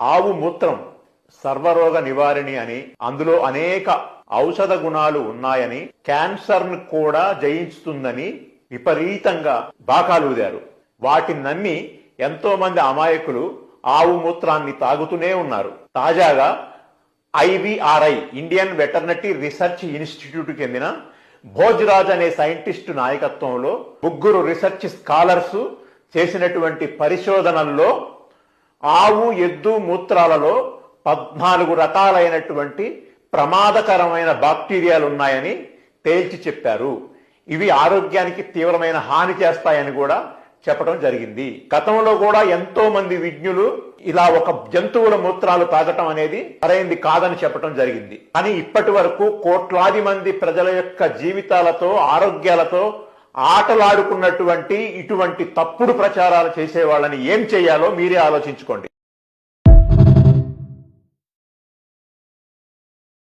ఆవు మూత్రం సర్వరోగ నివారిణి అని అందులో అనేక ఔషధ గుణాలు ఉన్నాయని క్యాన్సర్ను కూడా జయించుతుందని విపరీతంగా బాకాలూదారు వాటిని నమ్మి ఎంతో మంది అమాయకులు ఆవు మూత్రాన్ని తాగుతూనే ఉన్నారు. తాజాగా IVRI Indian veterinary research institute చెందిన భోజ్రాజ్ అనే సైంటిస్టు నాయకత్వంలో ముగ్గురు రీసెర్చ్ స్కాలర్స్ చేసినటువంటి పరిశోధనల్లో ఆవు ఎద్దు మూత్రాలలో పద్నాలుగు రకాలైనటువంటి ప్రమాదకరమైన బాక్టీరియాలు ఉన్నాయని తేల్చి చెప్పారు. ఇవి ఆరోగ్యానికి తీవ్రమైన హాని చేస్తాయని కూడా చెప్పడం జరిగింది. గతంలో కూడా ఎంతో మంది విజ్ఞులు ఇలా ఒక జంతువుల మూత్రాలు తాగటం అనేది సరైంది కాదని చెప్పడం జరిగింది. కానీ ఇప్పటి వరకు కోట్లాది మంది ప్రజల యొక్క జీవితాలతో ఆరోగ్యాలతో ఆటలాడుకున్నటువంటి ఇటువంటి తప్పుడు ప్రచారాలు చేసే వాళ్ళని ఏం చేయాలో మీరే ఆలోచించుకోండి.